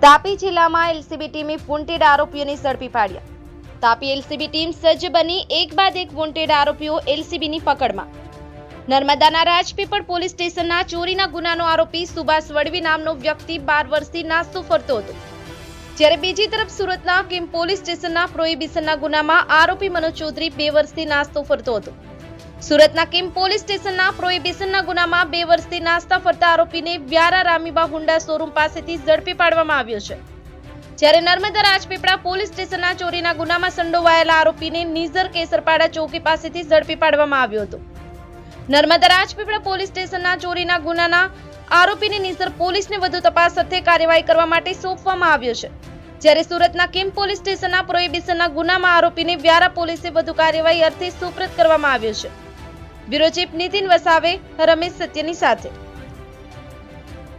તાપી જિલ્લામાં એલસીબી ટીમે વોન્ટેડ આરોપીઓને ઝડપી પાડ્યા. તાપી એલસીબી ટીમ સજ્જ બની, એક બાદ એક વોન્ટેડ આરોપીઓ એલસીબીની પકડમાં. નર્મદાના રાજપીપળ પોલીસ સ્ટેશનના ચોરીના ગુનાનો આરોપી સુભાષ વડવી નામનો વ્યક્તિ બાર વર્ષથી નાસ્તો ફરતો હતો. જ્યારે બીજી તરફ સુરતના કિમ પોલીસ સ્ટેશનના પ્રોહિબિશનના ગુનામાં આરોપી મનોજ ચૌધરી બે વર્ષથી નાસ્તો ફરતો હતો. સુરતના કિમ પોલીસ સ્ટેશનના પ્રોહિબિશનના ગુનામાં બે વર્ષથી નાસ્તા ફરતા આરોપીને વ્યારા રામીબા હુંડા શોરૂમ પાસેથી ઝડપી પાડવામાં આવ્યો છે. જ્યારે નર્મદા રાજપીપળા પોલીસ સ્ટેશનના ચોરીના ગુનામાં સંડોવાયેલા આરોપીને નીઝર કેસરપાડા ચોકી પાસેથી ઝડપી પાડવામાં આવ્યો હતો. નર્મદા રાજપીપળા પોલીસ સ્ટેશનના ચોરીના ગુનાના આરોપીને નિઝર પોલીસને વધુ તપાસ સાથે કાર્યવાહી કરવા માટે સોંપવામાં આવ્યો છે. જ્યારે સુરતના કિમ પોલીસ સ્ટેશનના પ્રોહિબિશનના ગુનામાં આરોપીને વ્યારા પોલીસે વધુ કાર્યવાહી અર્થે સુપ્રત કરવામાં આવ્યો છે. બ્યુરો ચીફ નીતિન વસાવે રમેશ સત્યની સાથે